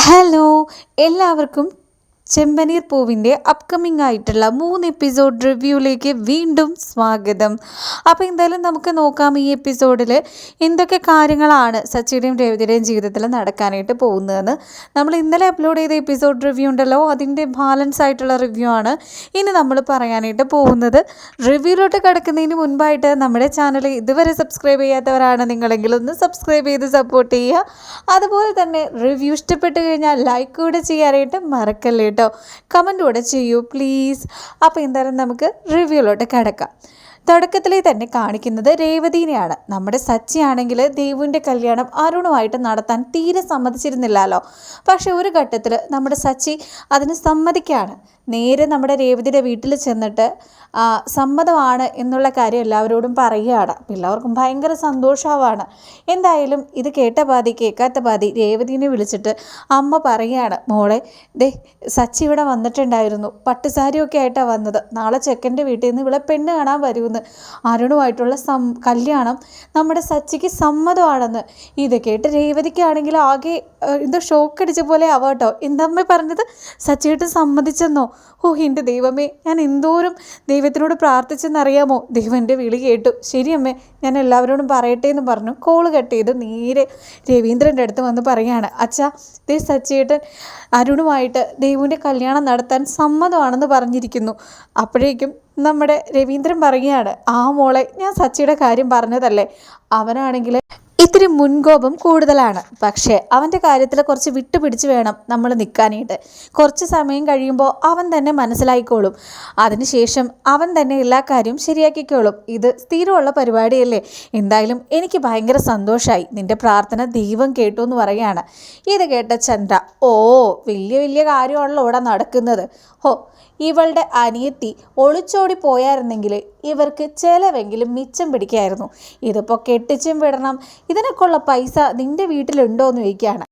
Hello എല്ലാവർക്കും ചെമ്പനീർ പൂവിന്റെ upcoming ആയിട്ടുള്ള മൂന്ന് എപ്പിസോഡ് റിവ്യൂയിലേക്ക് വീണ്ടും സ്വാഗതം. അപ്പോൾ എന്തായാലും നമുക്ക് നോക്കാം ഈ എപ്പിസോഡിൽ എന്തൊക്കെ കാര്യങ്ങളാണ് സച്ചിയുടെയും രേവതിയുടെയും ജീവിതത്തിൽ നടക്കാനായിട്ട് പോകുന്നതെന്ന്. നമ്മൾ ഇന്നലെ അപ്ലോഡ് ചെയ്ത എപ്പിസോഡ് റിവ്യൂ ഉണ്ടല്ലോ അതിന്റെ ബാലൻസ് ആയിട്ടുള്ള റിവ്യൂ ആണ് ഇനി നമ്മൾ പറയാനായിട്ട് പോകുന്നത്. റിവ്യൂയിലോട്ട് കിടക്കുന്നതിന് മുൻപായിട്ട് നമ്മുടെ ചാനൽ ഇതുവരെ സബ്സ്ക്രൈബ് ചെയ്യാത്തവരാണ് നിങ്ങളെങ്കിൽ ഒന്ന് സബ്സ്ക്രൈബ് ചെയ്ത് സപ്പോർട്ട് ചെയ്യുക. അതുപോലെ തന്നെ റിവ്യൂ ഇഷ്ടപ്പെട്ട് കഴിഞ്ഞാൽ ലൈക്ക് കൂടെ ചെയ്യാനായിട്ട് മറക്കല്ലേ കേട്ടോ. കമന്റ് കൂടെ ചെയ്യൂ പ്ലീസ് അപ്പോൾ എന്തായാലും നമുക്ക് റിവ്യൂലോട്ട് കിടക്കാം. തുടക്കത്തിലെ തന്നെ കാണിക്കുന്നത് രേവതീനെയാണ്. നമ്മുടെ സച്ചി ആണെങ്കിൽ ദേവുവിന്റെ കല്യാണം അരുണുമായിട്ട് നടത്താൻ തീരെ സമ്മതിച്ചിരുന്നില്ലല്ലോ. പക്ഷേ ഒരു ഘട്ടത്തിൽ നമ്മുടെ സച്ചി അതിന് സമ്മതിക്കുകയാണ് നേരെ നമ്മുടെ രേവതിയുടെ വീട്ടിൽ ചെന്നിട്ട് സമ്മതമാണ് എന്നുള്ള കാര്യം എല്ലാവരോടും പറയുകയാണ്. എല്ലാവർക്കും ഭയങ്കര സന്തോഷമാവാണ് എന്തായാലും ഇത് കേട്ട പാതി കേൾക്കാത്ത പാതി രേവതിനെ വിളിച്ചിട്ട് അമ്മ പറയുകയാണ് മോളെ ദേ സച്ചി ഇവിടെ വന്നിട്ടുണ്ടായിരുന്നു. പട്ടുസാരിയൊക്കെ ആയിട്ടാണ് വന്നത്. നാളെ ചെക്കന്റെ വീട്ടിൽ നിന്ന് ഇവിടെ പെണ്ണ് കാണാൻ വരുമെന്ന്. അരുണുമായിട്ടുള്ള സം കല്യാണം നമ്മുടെ സച്ചിക്ക് സമ്മതമാണെന്ന്. ഇത് കേട്ട് രേവതിക്കാണെങ്കിൽ ആകെ എന്തോ ഷോക്ക് അടിച്ച പോലെ ആവാട്ടോ. എന്താമ്മ പറഞ്ഞത്? സച്ചിയായിട്ട് സമ്മതിച്ചെന്നോ? ഓ എന്റെ ദൈവമേ ഞാൻ എന്തോരം ദൈവത്തിനോട് പ്രാർത്ഥിച്ചെന്നറിയാമോ? ദൈവന്റെ വിളി കേട്ടു. ശരി അമ്മേ ഞാൻ എല്ലാവരോടും പറയട്ടെ എന്ന് പറഞ്ഞു. കോൾ കട്ട് ചെയ്ത് നേരെ രവീന്ദ്രന്റെ അടുത്ത് വന്ന് പറയാണ് അച്ഛാ ദേ സച്ചേട്ടൻ അരുണുമായിട്ട് ദൈവന്റെ കല്യാണം നടത്താൻ സമ്മതമാണെന്ന് പറഞ്ഞിരിക്കുന്നു. അപ്പോഴേക്കും നമ്മുടെ രവീന്ദ്രൻ പറയുകയാണ് ആ മോളെ ഞാൻ സച്ചിയുടെ കാര്യം പറഞ്ഞതല്ലേ? അവനാണെങ്കിൽ ഇത്തിരി മുൻകോപം കൂടുതലാണ്. പക്ഷേ അവന്റെ കാര്യത്തിൽ കുറച്ച് വിട്ടുപിടിച്ച് വേണം നമ്മൾ നിൽക്കാനായിട്ട് കുറച്ച് സമയം കഴിയുമ്പോൾ അവൻ തന്നെ മനസ്സിലായിക്കോളും. അതിനുശേഷം അവൻ തന്നെ എല്ലാ കാര്യവും ശരിയാക്കിക്കോളും. ഇത് സ്ഥിരമുള്ള പരിപാടിയല്ലേ? എന്തായാലും എനിക്ക് ഭയങ്കര സന്തോഷമായി നിന്റെ പ്രാർത്ഥന ദൈവം കേട്ടു എന്ന് പറയുകയാണ്. ഇത് കേട്ട ചന്ദ്ര ഓ വലിയ വലിയ കാര്യമാണല്ലോ ഇവിടെ നടക്കുന്നത്. ഹോ ഇവളുടെ അനിയത്തി ഒളിച്ചോടി പോയായിരുന്നെങ്കിൽ ഇവർക്ക് ചിലവെങ്കിലും മിച്ചം പിടിക്കായിരുന്നു. ഇതിപ്പോൾ കെട്ടിച്ചും വിടണം. ഇതിനൊക്കെയുള്ള പൈസ നിന്റെ വീട്ടിലുണ്ടോ എന്ന് ചോദിക്കുകയാണ്.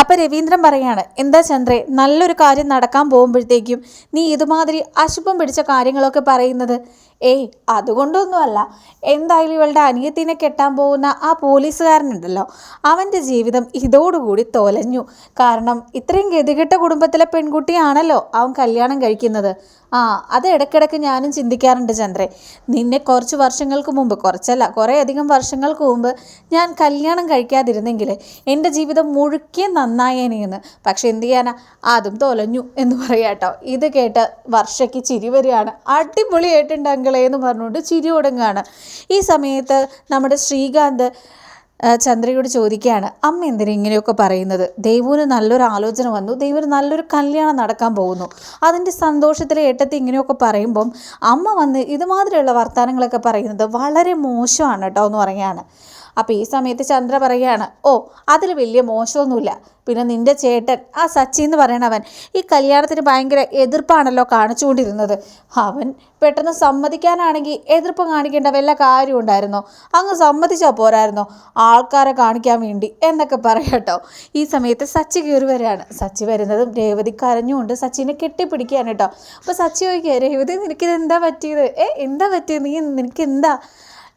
അപ്പം രവീന്ദ്രൻ പറയാണ് എന്താ ചന്ദ്രേ നല്ലൊരു കാര്യം നടക്കാൻ പോകുമ്പോഴത്തേക്കും നീ ഇതുമാതിരി അശുഭം പിടിച്ച കാര്യങ്ങളൊക്കെ പറയുന്നത്? ഏയ് അതുകൊണ്ടൊന്നുമല്ല. എന്തായാലും ഇവളുടെ അനിയത്തിനെ കെട്ടാൻ പോകുന്ന ആ പോലീസുകാരനുണ്ടല്ലോ. അവന്റെ ജീവിതം ഇതോടുകൂടി തോലഞ്ഞു. കാരണം ഇത്രയും ഗതികെട്ട കുടുംബത്തിലെ പെൺകുട്ടിയാണല്ലോ അവൻ കല്യാണം കഴിക്കുന്നത്. ആ അത് ഇടയ്ക്കിടയ്ക്ക് ഞാനും ചിന്തിക്കാറുണ്ട് ചന്ദ്രേ. നിന്നെ കുറച്ച് വർഷങ്ങൾക്ക് മുമ്പ് കുറച്ചല്ല കുറേ അധികം വർഷങ്ങൾക്ക് മുമ്പ് ഞാൻ കല്യാണം കഴിക്കാതിരുന്നെങ്കിൽ എന്റെ ജീവിതം മുഴുക്കേ നന്നായേനെയെന്ന് പക്ഷെ എന്ത് ചെയ്യാനാ? അതും തൊലഞ്ഞു എന്ന് പറയാട്ടോ. ഇത് കേട്ട് വർഷയ്ക്ക് ചിരി വരികയാണ്. അടിപൊളിയായിട്ടുണ്ട് അങ്കിളേ എന്ന് പറഞ്ഞുകൊണ്ട് ചിരി തുടങ്ങുകയാണ് ഈ സമയത്ത് നമ്മുടെ ശ്രീകാന്ത് ചന്ദ്രയോട് ചോദിക്കുകയാണ് അമ്മ എന്തിനാ ഇങ്ങനെയൊക്കെ പറയുന്നത്? ദൈവന് നല്ലൊരു ആലോചന വന്നു ദൈവന് നല്ലൊരു കല്യാണം നടക്കാൻ പോകുന്നു. അതിന്റെ സന്തോഷത്തിലെ ഏട്ടത്തി ഇങ്ങനെയൊക്കെ പറയുമ്പം അമ്മ വന്ന് ഇതുമാതിരിയുള്ള വർത്തമാനങ്ങളൊക്കെ പറയുന്നത് വളരെ മോശമാണ് കേട്ടോ എന്ന് പറയുകയാണ്. അപ്പോൾ ഈ സമയത്ത് ചന്ദ്ര പറയുകയാണ് ഓ അതിൽ വലിയ മോശമൊന്നുമില്ല. പിന്നെ നിന്റെ ചേട്ടൻ ആ സച്ചി എന്ന് പറയണവൻ ഈ കല്യാണത്തിന് ഭയങ്കര എതിർപ്പാണല്ലോ കാണിച്ചുകൊണ്ടിരുന്നത്. അവൻ പെട്ടെന്ന് സമ്മതിക്കാനാണെങ്കിൽ എതിർപ്പ് കാണിക്കേണ്ട വല്ല കാര്യം ഉണ്ടായിരുന്നോ? അങ്ങ് സമ്മതിച്ചോ പോരായിരുന്നോ? ആൾക്കാരെ കാണിക്കാൻ വേണ്ടി എന്നൊക്കെ പറയട്ടോ ഈ സമയത്ത് സച്ചി കയറി വരികയാണ്. സച്ചി വരുന്നതും രേവതി കരഞ്ഞുകൊണ്ട് സച്ചിനെ കെട്ടിപ്പിടിക്കുകയാണ് കേട്ടോ. അപ്പോൾ സച്ചി ചോദിക്കുക രേവതി നിനക്കിത് എന്താ പറ്റിയത്? ഏ എന്താ പറ്റിയത്? നീ നിനക്ക് എന്താ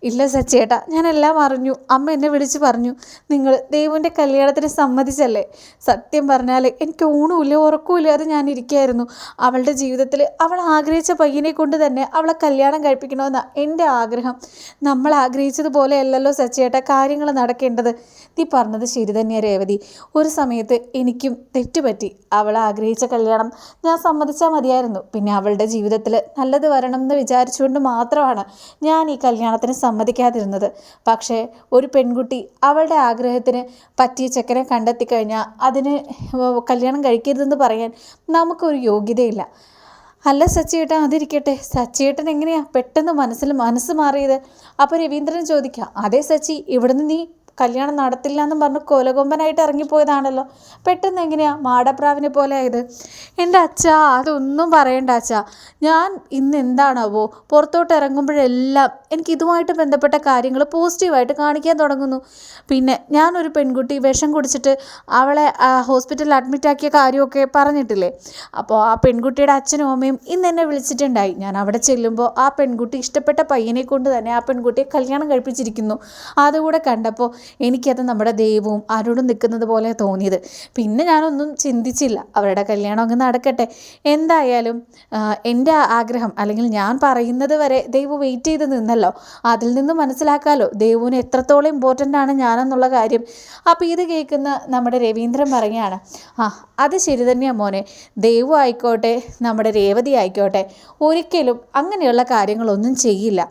ഇല്ല സച്ചേട്ടാ ഞാനെല്ലാം അറിഞ്ഞു. അമ്മ എന്നെ വിളിച്ച് പറഞ്ഞു നിങ്ങൾ ദൈവന്റെ കല്യാണത്തിന് സമ്മതിച്ചല്ലേ? സത്യം പറഞ്ഞാൽ എനിക്ക് ഊണുമില്ല ഉറക്കമില്ലാതെ ഞാൻ ഇരിക്കുകയായിരുന്നു അവളുടെ ജീവിതത്തിൽ അവൾ ആഗ്രഹിച്ച പയ്യനെ കൊണ്ട് തന്നെ അവളെ കല്യാണം കഴിപ്പിക്കണമെന്നാണ് എന്റെ ആഗ്രഹം. നമ്മൾ ആഗ്രഹിച്ചതുപോലെ അല്ലല്ലോ സച്ചേട്ടാ കാര്യങ്ങൾ നടക്കേണ്ടത്. നീ പറഞ്ഞത് ശരി തന്നെയാണ് രേവതി. ഒരു സമയത്ത് എനിക്കും തെറ്റുപറ്റി. അവൾ ആഗ്രഹിച്ച കല്യാണം ഞാൻ സമ്മതിച്ചാൽ മതിയായിരുന്നു. പിന്നെ അവളുടെ ജീവിതത്തിൽ നല്ലത് വരണം എന്ന് വിചാരിച്ചുകൊണ്ട് മാത്രമാണ് ഞാൻ ഈ കല്യാണത്തിന് സമ്മതിക്കാതിരുന്നത്. പക്ഷേ ഒരു പെൺകുട്ടി അവളുടെ ആഗ്രഹത്തിന് പറ്റിയ ചെക്കനെ കണ്ടെത്തി കഴിഞ്ഞാൽ അതിന് കല്യാണം കഴിക്കരുതെന്ന് പറയാൻ നമുക്കൊരു യോഗ്യതയില്ല. അല്ല സച്ചിയേട്ടൻ അതിരിക്കട്ടെ. സച്ചിയേട്ടൻ എങ്ങനെയാ പെട്ടെന്ന് മനസ്സിൽ മനസ്സ് മാറിയത്? അപ്പോൾ രവീന്ദ്രൻ ചോദിക്കുക അതേ സച്ചി ഇവിടുന്ന് നീ കല്യാണം നടത്തില്ല എന്നും പറഞ്ഞ് കൊലകൊമ്പനായിട്ട് ഇറങ്ങിപ്പോയതാണല്ലോ. പെട്ടെന്ന് എങ്ങനെയാണ് മാടപ്രാവിനെ പോലെ ആയത്. എന്റെ അച്ഛാ അതൊന്നും പറയണ്ട അച്ഛാ. ഞാൻ ഇന്ന് എന്താണാവോ? പുറത്തോട്ട് ഇറങ്ങുമ്പോഴെല്ലാം എനിക്ക് ഇതുമായിട്ട് ബന്ധപ്പെട്ട കാര്യങ്ങൾ പോസിറ്റീവായിട്ട് കാണിക്കാൻ തുടങ്ങുന്നു. പിന്നെ ഞാനൊരു പെൺകുട്ടി വിഷം കുടിച്ചിട്ട് അവളെ ഹോസ്പിറ്റലിൽ അഡ്മിറ്റ് ആക്കിയ കാര്യമൊക്കെ പറഞ്ഞിട്ടില്ലേ? അപ്പോൾ ആ പെൺകുട്ടിയുടെ അച്ഛനും അമ്മയും ഇന്ന് എന്നെ വിളിച്ചിട്ടുണ്ടായി. ഞാൻ അവിടെ ചെല്ലുമ്പോൾ ആ പെൺകുട്ടി ഇഷ്ടപ്പെട്ട പയ്യനെ കൊണ്ട് തന്നെ ആ പെൺകുട്ടിയെ കല്യാണം കഴിപ്പിച്ചിരിക്കുന്നു. അതുകൂടെ കണ്ടപ്പോൾ എനിക്കത് നമ്മുടെ ദൈവവും അരുണും നിൽക്കുന്നത് പോലെ തോന്നിയത്. പിന്നെ ഞാനൊന്നും ചിന്തിച്ചില്ല. അവരുടെ കല്യാണം അങ്ങ് നടക്കട്ടെ. എന്തായാലും എന്റെ ആഗ്രഹം അല്ലെങ്കിൽ ഞാൻ പറയുന്നത് വരെ ദൈവം വെയിറ്റ് ചെയ്ത് നിന്നല്ലോ. അതിൽ നിന്ന് മനസ്സിലാക്കാമല്ലോ ദൈവവിന് എത്രത്തോളം ഇമ്പോർട്ടന്റ് ആണ് ഞാനെന്നുള്ള കാര്യം. അപ്പോൾ ഇത് കേൾക്കുന്ന നമ്മുടെ രവീന്ദ്രൻ പറയുകയാണ് ആ അത് ശരി തന്നെയാണ് മോനെ. ദൈവം ആയിക്കോട്ടെ നമ്മുടെ രേവതി ആയിക്കോട്ടെ. ഒരിക്കലും അങ്ങനെയുള്ള കാര്യങ്ങളൊന്നും ചെയ്യില്ല.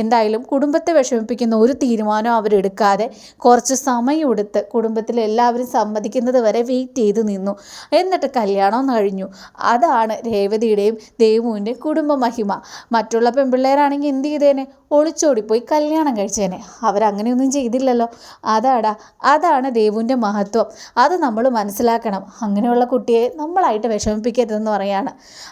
എന്തായാലും കുടുംബത്തെ വിഷമിപ്പിക്കുന്ന ഒരു തീരുമാനവും അവരെടുക്കാതെ കുറച്ച് സമയം എടുത്ത് കുടുംബത്തിൽ എല്ലാവരും സമ്മതിക്കുന്നത് വരെ വെയിറ്റ് ചെയ്ത് നിന്നു. എന്നിട്ട് കല്യാണം കഴിഞ്ഞു. അതാണ് രേവതിയുടെയും ദേവുവിന്റെയും കുടുംബ മഹിമ. മറ്റുള്ള പെൺപിള്ളേരാണെങ്കിൽ എന്ത് ചെയ്തേനെ? ഒളിച്ചോടിപ്പോയി കല്യാണം കഴിച്ചേനെ. അവരങ്ങനെയൊന്നും ചെയ്തില്ലല്ലോ. അതാടാ അതാണ് ദേവുവിന്റെ മഹത്വം. അത് നമ്മൾ മനസ്സിലാക്കണം. അങ്ങനെയുള്ള കുട്ടിയെ നമ്മളായിട്ട് വിഷമിപ്പിക്കരുതെന്ന് പറയാണ്.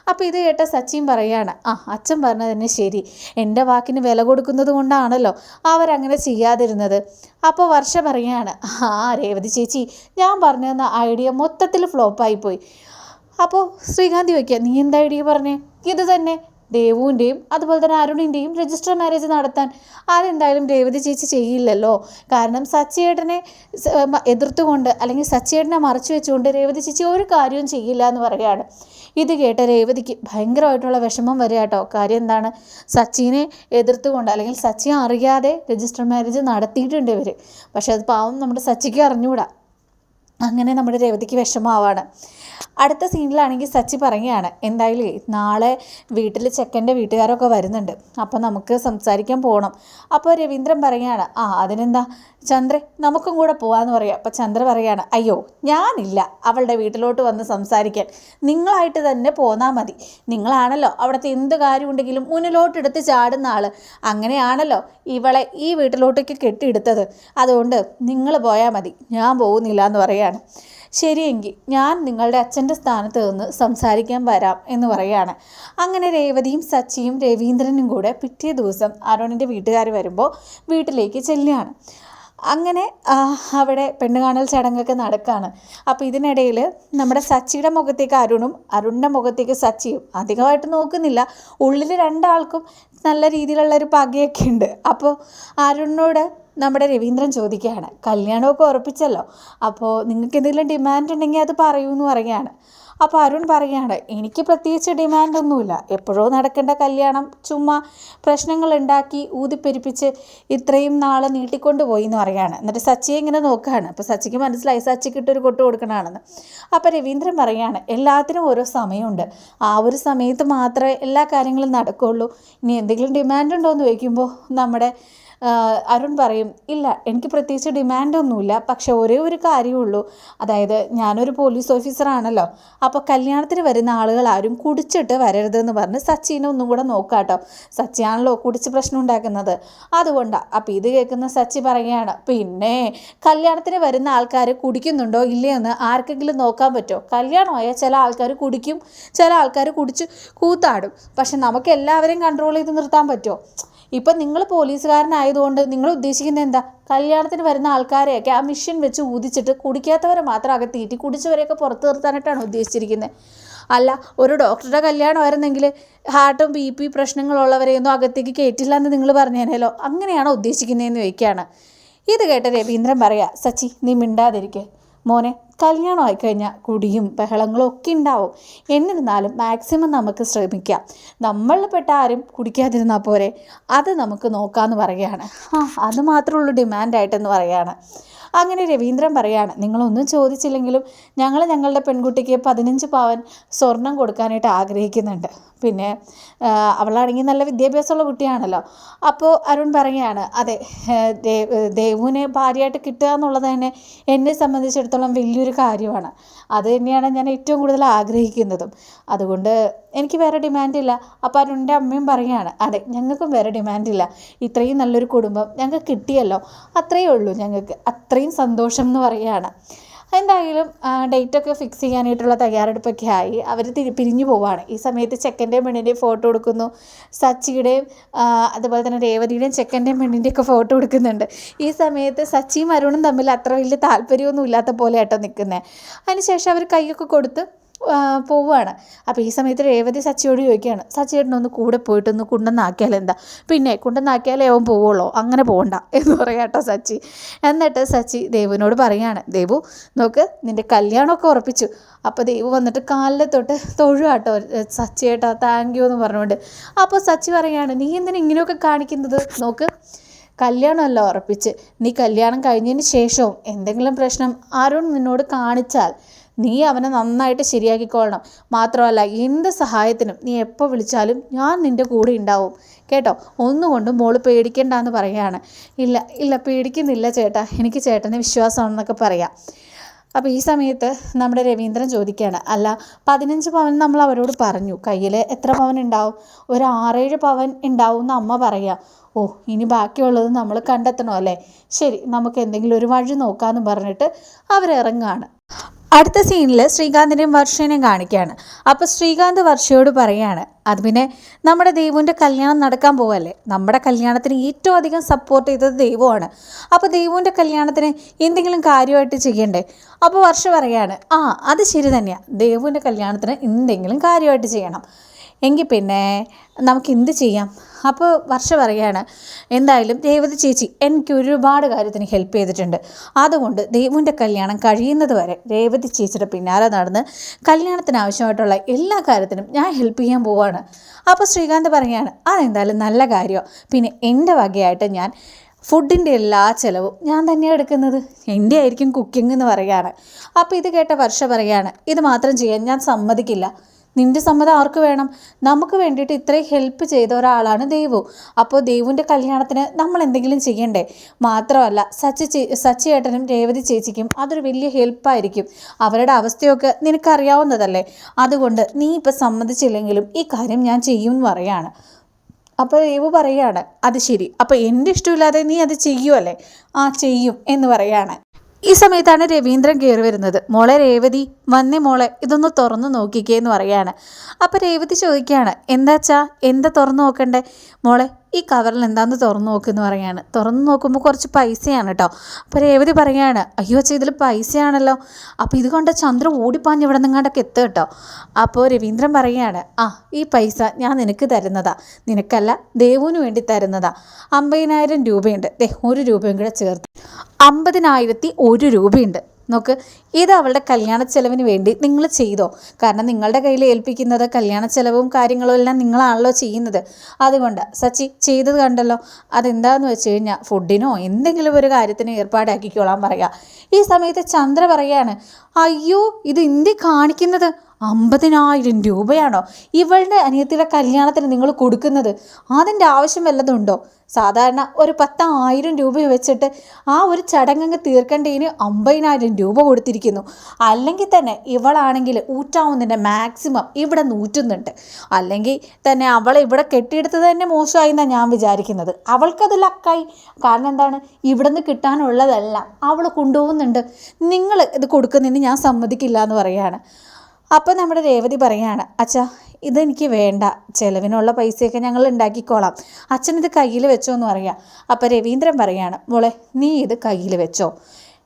അപ്പോൾ ഇത് കേട്ട സച്ചിൻ പറയാണ് ആ അച്ഛൻ പറഞ്ഞത് ശരി. എന്റെ വാക്കിന് വില കൊടുക്കുന്നത് കൊണ്ടാണല്ലോ അവരങ്ങനെ ചെയ്യാതിരുന്നത്. അപ്പോൾ വർഷ പറയുകയാണ് ആ രേവതി ചേച്ചി ഞാൻ പറഞ്ഞു തന്ന ഐഡിയ മൊത്തത്തിൽ ഫ്ലോപ്പായിപ്പോയി അപ്പോൾ ശ്രീകാന്തി വയ്ക്കുക നീ എന്താ ഐഡിയ പറഞ്ഞേ? ഇത് തന്നെ ദേവുവിന്റെയും അതുപോലെ തന്നെ അരുണിന്റെയും രജിസ്റ്റർ മാരേജ് നടത്താൻ. അതെന്തായാലും രേവതി ചേച്ചി ചെയ്യില്ലല്ലോ. കാരണം സച്ചിയേട്ടനെ എതിർത്തുകൊണ്ട് അല്ലെങ്കിൽ സച്ചിയേട്ടനെ മറച്ചു വെച്ചുകൊണ്ട് രേവതി ചേച്ചി ഒരു കാര്യവും ചെയ്യില്ല എന്ന് പറയുകയാണ്. ഇത് കേട്ട രേവതിക്ക് ഭയങ്കരമായിട്ടുള്ള വിഷമം വരിക കേട്ടോ. കാര്യം എന്താണ്? സച്ചിനെ എതിർത്തുകൊണ്ട് അല്ലെങ്കിൽ സച്ചിൻ അറിയാതെ രജിസ്റ്റർ മാരേജ് നടത്തിയിട്ടുണ്ട് ഇവർ പക്ഷേ അത് പാവം നമ്മുടെ സച്ചിക്ക് അറിഞ്ഞുകൂടാ അങ്ങനെ നമ്മുടെ രേവതിക്ക് വിഷമമാവാണ്. അടുത്ത സീനിലാണെങ്കിൽ സച്ചി പറയുകയാണ് എന്തായാലും നാളെ വീട്ടിൽ ചെക്കന്റെ വീട്ടുകാരൊക്കെ വരുന്നുണ്ട് അപ്പോൾ നമുക്ക് സംസാരിക്കാൻ പോകണം അപ്പോൾ രവീന്ദ്രൻ പറയുകയാണ് ആ അതിനെന്താ? ചന്ദ്ര നമുക്കും കൂടെ പോകാമെന്ന് പറയാം. അപ്പോൾ ചന്ദ്ര പറയുകയാണ് അയ്യോ ഞാനില്ല അവളുടെ വീട്ടിലോട്ട് വന്ന് സംസാരിക്കാൻ. നിങ്ങളായിട്ട് തന്നെ പോന്നാൽ മതി. നിങ്ങളാണല്ലോ അവിടുത്തെ എന്ത് കാര്യം ഉണ്ടെങ്കിലും മുന്നിലോട്ടെടുത്ത് ചാടുന്ന ആൾ അങ്ങനെയാണല്ലോ ഇവളെ ഈ വീട്ടിലോട്ടേക്ക് കെട്ടിയെടുത്തത്. അതുകൊണ്ട് നിങ്ങൾ പോയാൽ മതി ഞാൻ പോകുന്നില്ല എന്ന് പറയുകയാണ്. ശരിയെങ്കിൽ ഞാൻ നിങ്ങളുടെ അച്ഛന്റെ സ്ഥാനത്ത് നിന്ന് സംസാരിക്കാൻ വരാം എന്ന് പറയുകയാണ്. അങ്ങനെ രേവതിയും സച്ചിയും രവീന്ദ്രനും കൂടെ പിറ്റേ ദിവസം അരുണിന്റെ വീട്ടുകാർ വരുമ്പോൾ വീട്ടിലേക്ക് ചെല്ലുകയാണ്. അങ്ങനെ അവിടെ പെണ്ണുകാണൽ ചടങ്ങൊക്കെ നടക്കുകയാണ്. അപ്പോൾ ഇതിനിടയിൽ നമ്മുടെ സച്ചിയുടെ മുഖത്തേക്ക് അരുണും അരുണിന്റെ മുഖത്തേക്ക് സച്ചിയും അധികമായിട്ട് നോക്കുന്നില്ല. ഉള്ളിൽ രണ്ടാൾക്കും നല്ല രീതിയിലുള്ള ഒരു പകയൊക്കെ ഉണ്ട്. അപ്പോൾ അരുണിനോട് നമ്മുടെ രവീന്ദ്രൻ ചോദിക്കുകയാണ് കല്യാണമൊക്കെ ഉറപ്പിച്ചല്ലോ? അപ്പോൾ നിങ്ങൾക്ക് എന്തെങ്കിലും ഡിമാൻഡ് ഉണ്ടെങ്കിൽ അത് പറയൂ എന്ന് പറയുകയാണ്. അപ്പോൾ അരുൺ പറയുകയാണ് എനിക്ക് പ്രത്യേകിച്ച് ഡിമാൻഡൊന്നുമില്ല എപ്പോഴോ നടക്കേണ്ട കല്യാണം ചുമ്മാ പ്രശ്നങ്ങൾ ഉണ്ടാക്കി ഊതിപ്പെരിപ്പിച്ച് ഇത്രയും നാൾ നീട്ടിക്കൊണ്ട് പോയി എന്ന് പറയുകയാണ്. എന്നിട്ട് സച്ചിയെ ഇങ്ങനെ നോക്കുകയാണ്. അപ്പോൾ സച്ചിക്ക് മനസ്സിലായി സച്ചിക്ക് ഇട്ടൊരു കൊട്ട് കൊടുക്കണമാണെന്ന് അപ്പോൾ രവീന്ദ്രൻ പറയുകയാണ് എല്ലാത്തിനും ഓരോ സമയമുണ്ട്. ആ ഒരു സമയത്ത് മാത്രമേ എല്ലാ കാര്യങ്ങളും നടക്കുകയുള്ളൂ. ഇനി എന്തെങ്കിലും ഡിമാൻഡ് ഉണ്ടോ എന്ന് ചോദിക്കുമ്പോൾ നമ്മുടെ അരുൺ പറയും ഇല്ല എനിക്ക് പ്രത്യേകിച്ച് ഡിമാൻഡൊന്നുമില്ല പക്ഷേ ഒരേ ഒരു കാര്യമുള്ളൂ. അതായത് ഞാനൊരു പോലീസ് ഓഫീസറാണല്ലോ അപ്പോൾ കല്യാണത്തിന് വരുന്ന ആളുകൾ ആരും കുടിച്ചിട്ട് വരരുതെന്ന് പറഞ്ഞ് സച്ചിനെ ഒന്നും കൂടെ നോക്കാട്ടോ. സച്ചിയാണല്ലോ കുടിച്ച് പ്രശ്നം ഉണ്ടാക്കുന്നത്. അതുകൊണ്ടാണ് അപ്പോൾ ഇത് കേൾക്കുന്ന സച്ചി പറയുകയാണ് പിന്നെ കല്യാണത്തിന് വരുന്ന ആൾക്കാർ കുടിക്കുന്നുണ്ടോ ഇല്ലയോ എന്ന് ആർക്കെങ്കിലും നോക്കാൻ പറ്റുമോ? കല്യാണമായ ചില ആൾക്കാർ കുടിക്കും ചില ആൾക്കാർ കുടിച്ച് കൂത്താടും. പക്ഷെ നമുക്ക് എല്ലാവരെയും കൺട്രോൾ ചെയ്ത് നിർത്താൻ പറ്റുമോ? ഇപ്പം നിങ്ങൾ പോലീസുകാരനായതുകൊണ്ട് നിങ്ങൾ ഉദ്ദേശിക്കുന്നത് എന്താ? കല്യാണത്തിന് വരുന്ന ആൾക്കാരെയൊക്കെ ആ മിഷൻ വെച്ച് ഊതിച്ചിട്ട് കുടിക്കാത്തവരെ മാത്രം അകത്തീറ്റി കുടിച്ചവരെയൊക്കെ പുറത്ത് നിർത്താനായിട്ടാണ് ഉദ്ദേശിച്ചിരിക്കുന്നത് അല്ല ഒരു ഡോക്ടറുടെ കല്യാണമായിരുന്നെങ്കിൽ ഹാർട്ടും ബി പി പ്രശ്നങ്ങളുള്ളവരെയൊന്നും അകത്തേക്ക് കയറ്റില്ല എന്ന് നിങ്ങൾ പറഞ്ഞേനല്ലോ അങ്ങനെയാണോ ഉദ്ദേശിക്കുന്നതെന്ന് ചോദിക്കുകയാണ് ഇത് കേട്ട രവീന്ദ്രൻ പറയാം സച്ചി നീ മിണ്ടാതിരിക്കുക മോനെ കല്യാണം ആയിക്കഴിഞ്ഞാൽ കുടിയും ബഹളങ്ങളും ഒക്കെ ഉണ്ടാവും. എന്നിരുന്നാലും മാക്സിമം നമുക്ക് ശ്രമിക്കാം. നമ്മളിൽ പെട്ട ആരും കുടിക്കാതിരുന്നാൽ പോരെ. അത് നമുക്ക് നോക്കാമെന്ന് പറയുകയാണ്. ആ അത് മാത്രമേ ഉള്ളൂ ഡിമാൻഡായിട്ടെന്ന് പറയുകയാണ്. അങ്ങനെ രവീന്ദ്രൻ പറയാണ് നിങ്ങളൊന്നും ചോദിച്ചില്ലെങ്കിലും ഞങ്ങൾ ഞങ്ങളുടെ പെൺകുട്ടിക്ക് പതിനഞ്ച് പവൻ സ്വർണം കൊടുക്കാനായിട്ട് ആഗ്രഹിക്കുന്നുണ്ട്. പിന്നെ അവളാണെങ്കിൽ നല്ല വിദ്യാഭ്യാസമുള്ള കുട്ടിയാണല്ലോ. അപ്പോൾ അരുൺ പറയുകയാണ് അതെ ദേവുവിനെ ഭാര്യയായിട്ട് കിട്ടുക എന്നുള്ളത് തന്നെ എന്നെ സംബന്ധിച്ചിടത്തോളം വലിയൊരു കാര്യമാണ്. അത് തന്നെയാണ് ഞാൻ ഏറ്റവും കൂടുതൽ ആഗ്രഹിക്കുന്നതും. അതുകൊണ്ട് എനിക്ക് വേറെ ഡിമാൻഡില്ല അപ്പോൾ അരുണിന്റെ അമ്മയും പറയുകയാണ് അതെ ഞങ്ങൾക്കും വേറെ ഡിമാൻഡില്ല ഇത്രയും നല്ലൊരു കുടുംബം ഞങ്ങൾക്ക് കിട്ടിയല്ലോ. അത്രയേ ഉള്ളൂ ഞങ്ങൾക്ക്. അത്രയും സന്തോഷം എന്ന് പറയുകയാണ് എന്തായാലും ഡേറ്റൊക്കെ ഫിക്സ് ചെയ്യാനായിട്ടുള്ള തയ്യാറെടുപ്പൊക്കെ ആയി. അവർ പിരിഞ്ഞു പോവാണ്. ഈ സമയത്ത് ചെക്കന്റെയും പെണ്ണിന്റെയും ഫോട്ടോ എടുക്കുന്നു സച്ചിയുടെയും അതുപോലെ തന്നെ രേവതിയുടെയും ചെക്കന്റെയും പെണ്ണിന്റെയൊക്കെ ഫോട്ടോ എടുക്കുന്നുണ്ട് ഈ സമയത്ത് സച്ചിയും അരുണും തമ്മിൽ അത്ര വലിയ താല്പര്യമൊന്നും ഇല്ലാത്ത പോലെ ആട്ടോ നിൽക്കുന്നത് അതിനുശേഷം അവർ കൈയൊക്കെ കൊടുത്ത് പോവുകയാണ്. അപ്പോൾ ഈ സമയത്ത് രേവതി സച്ചിയോട് ചോദിക്കുകയാണ് സച്ചിയേട്ടനൊന്ന് കൂടെ പോയിട്ടൊന്ന് കുണ്ടെന്നാക്കിയാൽ എന്താ? പിന്നെ കുണ്ടെന്നാക്കിയാലേ അവൻ പോവുള്ളൂ അങ്ങനെ പോകണ്ട എന്ന് പറയാം കേട്ടോ സച്ചി. എന്നിട്ട് സച്ചി ദേവുവിനോട് പറയുകയാണ് ദേവു നോക്ക് നിന്റെ കല്യാണമൊക്കെ ഉറപ്പിച്ചു. അപ്പോൾ ദേവു വന്നിട്ട് കാലിലെ തൊട്ട് തൊഴുവാട്ടോ സച്ചിയേട്ടാ താങ്ക് യു എന്ന് പറഞ്ഞുകൊണ്ട്. അപ്പോൾ സച്ചി പറയുകയാണ് നീ എന്തിനാ ഇങ്ങനെയൊക്കെ കാണിക്കുന്നത്? നോക്ക് കല്യാണമല്ല ഉറപ്പിച്ച്. നീ കല്യാണം കഴിഞ്ഞതിന് ശേഷവും എന്തെങ്കിലും പ്രശ്നം അരുൺ നിന്നോട് കാണിച്ചാൽ നീ അവനെ നന്നായിട്ട് ശരിയാക്കിക്കൊള്ളണം. മാത്രമല്ല എന്ത് സഹായത്തിനും നീ എപ്പോൾ വിളിച്ചാലും ഞാൻ നിന്റെ കൂടെ ഉണ്ടാവും. കേട്ടോ? ഒന്നുകൊണ്ടും മോൾ പേടിക്കേണ്ട എന്ന് പറയുകയാണ്. ഇല്ല ഇല്ല പേടിക്കുന്നില്ല ചേട്ടാ. എനിക്ക് ചേട്ടനെ വിശ്വാസമാണെന്നൊക്കെ പറയാം. അപ്പോൾ ഈ സമയത്ത് നമ്മുടെ രവീന്ദ്രൻ ചോദിക്കുകയാണ്. അല്ല പതിനഞ്ച് പവൻ നമ്മൾ അവരോട് പറഞ്ഞു. കയ്യിൽ എത്ര പവൻ ഉണ്ടാവും? ഒരു ആറേഴ് പവൻ ഉണ്ടാവും എന്ന് അമ്മ പറയുക ഓ ഇനി ബാക്കിയുള്ളത് നമ്മൾ കണ്ടെത്തണം അല്ലേ? ശരി നമുക്ക് എന്തെങ്കിലും ഒരു വഴി നോക്കാമെന്ന് പറഞ്ഞിട്ട് അവരിറങ്ങുകയാണ് അടുത്ത സീനിൽ ശ്രീകാന്തിനെയും വർഷേനെയും കാണിക്കുകയാണ്. അപ്പോൾ ശ്രീകാന്ത് വർഷയോട് പറയാണ് അത് പിന്നെ നമ്മുടെ ദേവുവിന്റെ കല്യാണം നടക്കാൻ പോവല്ലേ? നമ്മുടെ കല്യാണത്തിന് ഏറ്റവും അധികം സപ്പോർട്ട് ചെയ്തത് ദൈവമാണ്. അപ്പോൾ ദൈവന്റെ കല്യാണത്തിന് എന്തെങ്കിലും കാര്യമായിട്ട് ചെയ്യണ്ടേ? അപ്പോൾ വർഷ പറയാണ് ആ അത് ശരി തന്നെയാണ് ദൈവന്റെ കല്യാണത്തിന് എന്തെങ്കിലും കാര്യമായിട്ട് ചെയ്യണം. എങ്കിൽ പിന്നെ നമുക്ക് എന്ത് ചെയ്യാം? അപ്പോൾ വർഷ പറയുകയാണ് എന്തായാലും ദേവത ചേച്ചി എനിക്ക് ഒരുപാട് കാര്യത്തിന് ഹെൽപ്പ് ചെയ്തിട്ടുണ്ട്. അതുകൊണ്ട് ദേവുവിന്റെ കല്യാണം കഴിയുന്നത് വരെ രേവതി ചേച്ചിയുടെ പിന്നാലെ നടന്ന് കല്യാണത്തിന് ആവശ്യമായിട്ടുള്ള എല്ലാ കാര്യത്തിനും ഞാൻ ഹെൽപ്പ് ചെയ്യാൻ പോവാണ്. അപ്പോൾ ശ്രീകാന്ത് പറയുകയാണ് അതെന്തായാലും നല്ല കാര്യമാണ് പിന്നെ എന്റെ വകയായിട്ട് ഞാൻ ഫുഡിന്റെ എല്ലാ ചിലവും ഞാൻ തന്നെയാണ് എടുക്കുന്നത്. എന്റെ ആയിരിക്കും കുക്കിംഗ് എന്ന് പറയുകയാണ്. അപ്പോൾ ഇത് കേട്ട വർഷ പറയുകയാണ് ഇത് മാത്രം ചെയ്യാൻ ഞാൻ സമ്മതിക്കില്ല. നിന്റെ സമ്മതം ആർക്ക് വേണം? നമുക്ക് വേണ്ടിയിട്ട് ഇത്രയും ഹെൽപ്പ് ചെയ്ത ഒരാളാണ് ദേവു. അപ്പോൾ ദേവുവിന്റെ കല്യാണത്തിന് നമ്മൾ എന്തെങ്കിലും ചെയ്യണ്ടേ? മാത്രമല്ല സച്ചി സച്ചി ഏട്ടനും രേവതി ചേച്ചിക്കും അതൊരു വലിയ ഹെൽപ്പായിരിക്കും അവരുടെ അവസ്ഥയൊക്കെ നിനക്കറിയാവുന്നതല്ലേ അതുകൊണ്ട് നീ ഇപ്പം സമ്മതിച്ചില്ലെങ്കിലും ഈ കാര്യം ഞാൻ ചെയ്യും എന്ന് പറയാണ്. അപ്പോൾ ദേവു പറയാണ് അത് ശരി. അപ്പോൾ എന്റെ ഇഷ്ടമില്ലാതെ നീ അത് ചെയ്യുമല്ലേ ആ ചെയ്യും എന്ന് പറയാണ്. ഈ സമയത്താണ് രവീന്ദ്രൻ കയറി വരുന്നത്. മോളെ രേവതി വന്നേ മോളെ ഇതൊന്ന് തുറന്നു നോക്കിക്കേ എന്ന് പറയാണ് അപ്പോൾ രേവതി ചോദിക്കുകയാണ് എന്താച്ചാ എന്താ തുറന്നു നോക്കണ്ടേ? മോളെ ഈ കവറിൽ എന്താന്ന് തുറന്നു നോക്കുമെന്ന് പറയാണ്. തുറന്നു നോക്കുമ്പോൾ കുറച്ച് പൈസയാണ് കേട്ടോ അപ്പോൾ രേവതി പറയാണ് അയ്യോ അച്ഛാ ഇതിൽ പൈസയാണല്ലോ. അപ്പോൾ ഇത് കണ്ട ചന്ദ്ര ഓടിപ്പാഞ്ഞ് ഇവിടെ നിങ്ങാണ്ടൊക്കെ എത്തും കേട്ടോ അപ്പോൾ രവീന്ദ്രൻ പറയാണ് ആ ഈ പൈസ ഞാൻ നിനക്ക് തരുന്നതാ. നിനക്കല്ല ദേവുവിന് വേണ്ടി തരുന്നതാ. അമ്പതിനായിരം രൂപയുണ്ട്. ദേ ഒരു രൂപയും കൂടെ ചേർത്ത്. അമ്പതിനായിരത്തി ഒരു രൂപയുണ്ട്. നോക്ക് ഇത് അവളുടെ കല്യാണ ചെലവിന് വേണ്ടി നിങ്ങൾ ചെയ്തോ? കാരണം നിങ്ങളുടെ കയ്യിൽ ഏൽപ്പിക്കുന്നത് കല്യാണ ചെലവും കാര്യങ്ങളും എല്ലാം നിങ്ങളാണല്ലോ ചെയ്യുന്നത്. അതുകൊണ്ട് സച്ചി ചെയ്തത് കണ്ടല്ലോ. അതെന്താന്ന് വെച്ച് കഴിഞ്ഞാൽ ഫുഡിനോ എന്തെങ്കിലും ഒരു കാര്യത്തിന് ഏർപ്പാടാക്കിക്കോളാൻ പറയുക ഈ സമയത്ത് ചന്ദ്ര പറയാണ് അയ്യോ ഇത് ഇന്ത്യ കാണിക്കുന്നത്? അമ്പതിനായിരം രൂപയാണോ ഇവളുടെ അനിയത്തിയുടെ കല്യാണത്തിന് നിങ്ങൾ കൊടുക്കുന്നത്? അതിന്റെ ആവശ്യം വല്ലതുണ്ടോ സാധാരണ ഒരു പത്തായിരം രൂപ വെച്ചിട്ട് ആ ഒരു ചടങ്ങങ്ങ് തീർക്കേണ്ടതിന് അമ്പതിനായിരം രൂപ കൊടുത്തിരിക്കുന്നു. അല്ലെങ്കിൽ തന്നെ ഇവളാണെങ്കിൽ ഊറ്റാവുന്നതിന്റെ മാക്സിമം ഇവിടെ നൂറ്റുന്നുണ്ട്. അല്ലെങ്കിൽ തന്നെ അവളെ ഇവിടെ കെട്ടിയെടുത്തത് തന്നെ മോശമായി എന്നാണ് ഞാൻ വിചാരിക്കുന്നത്. അവൾക്കത് ലക്കായി കാരണം എന്താണ്? ഇവിടെ നിന്ന് കിട്ടാനുള്ളതെല്ലാം അവൾ കൊണ്ടുപോകുന്നുണ്ട്. നിങ്ങൾ ഇത് കൊടുക്കുന്നതിന് ഞാൻ സമ്മതിക്കില്ല എന്ന് പറയാണ് അപ്പോൾ നമ്മുടെ രേവതി പറയാണ് അച്ഛാ ഇതെനിക്ക് വേണ്ട. ചിലവിനുള്ള പൈസയൊക്കെ ഞങ്ങൾ ഉണ്ടാക്കിക്കോളാം. അച്ഛൻ ഇത് കയ്യിൽ വെച്ചോ എന്ന് പറയാം. അപ്പോൾ രവീന്ദ്രൻ പറയാണ് മോളെ നീ ഇത് കയ്യിൽ വെച്ചോ.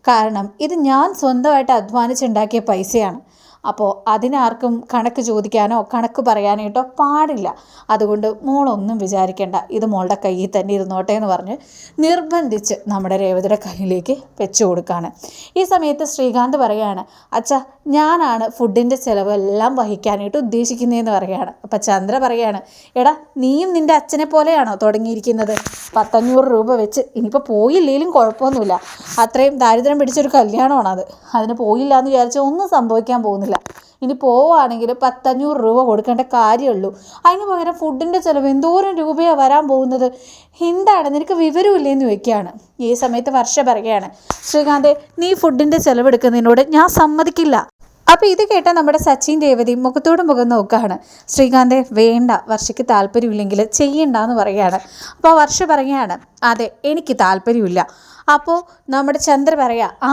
കാരണം ഇത് ഞാൻ സ്വന്തമായിട്ട് അധ്വാനിച്ചുണ്ടാക്കിയ പൈസയാണ്. അപ്പോൾ അതിനാർക്കും കണക്ക് ചോദിക്കാനോ കണക്ക് പറയാനായിട്ടോ പാടില്ല. അതുകൊണ്ട് മോളൊന്നും വിചാരിക്കേണ്ട. ഇത് മോളുടെ കയ്യിൽ തന്നെ ഇരുന്നോട്ടെ എന്ന് പറഞ്ഞ് നിർബന്ധിച്ച് നമ്മുടെ രേവതിയുടെ കയ്യിലേക്ക് വെച്ചു കൊടുക്കുകയാണ് ഈ സമയത്ത് ശ്രീകാന്ത് പറയുകയാണ് അച്ഛാ ഞാനാണ് ഫുഡിന്റെ ചിലവെല്ലാം വഹിക്കാനായിട്ട് ഉദ്ദേശിക്കുന്നതെന്ന് പറയുകയാണ്. അപ്പം ചന്ദ്ര പറയുകയാണ് എടാ നീയും നിന്റെ അച്ഛനെ പോലെയാണോ തുടങ്ങിയിരിക്കുന്നത്? പത്തഞ്ഞൂറ് രൂപ വെച്ച് ഇനിയിപ്പോൾ പോയില്ലെങ്കിലും കുഴപ്പമൊന്നുമില്ല. അത്രയും ദാരിദ്ര്യം പിടിച്ചൊരു കല്യാണമാണത്. അത് അതിന് പോയില്ല എന്ന് വിചാരിച്ചാൽ ഒന്നും സംഭവിക്കാൻ പോകുന്നില്ല. ഇനി പോവുകയാണെങ്കിൽ പത്തഞ്ഞൂറ് രൂപ കൊടുക്കേണ്ട കാര്യമുള്ളൂ. അതിന് പകരം ഫുഡിന്റെ ചിലവ് എന്തോരം രൂപയാണ് വരാൻ പോകുന്നത്? എന്താണ്? നിനക്ക് വിവരമില്ലേ എന്ന് ചോദിക്കുകയാണ്. ഈ സമയത്ത് വർഷ പറയുകയാണ് ശ്രീകാന്ത് നീ ഫുഡിന്റെ ചിലവെടുക്കുന്നതിനോട് ഞാൻ സമ്മതിക്കില്ല. അപ്പോൾ ഇത് കേട്ട നമ്മുടെ സച്ചിൻ രേവതി മുഖത്തോട് മുഖം നോക്കുകയാണ്. ശ്രീകാന്തെ വേണ്ട വർഷയ്ക്ക് താല്പര്യമില്ലെങ്കിൽ ചെയ്യണ്ട എന്ന് പറയുകയാണ്. അപ്പോൾ വർഷ പറയുകയാണ് അതെ എനിക്ക് താല്പര്യമില്ല. അപ്പോൾ നമ്മുടെ ചന്ദ്ര പറയാ ആ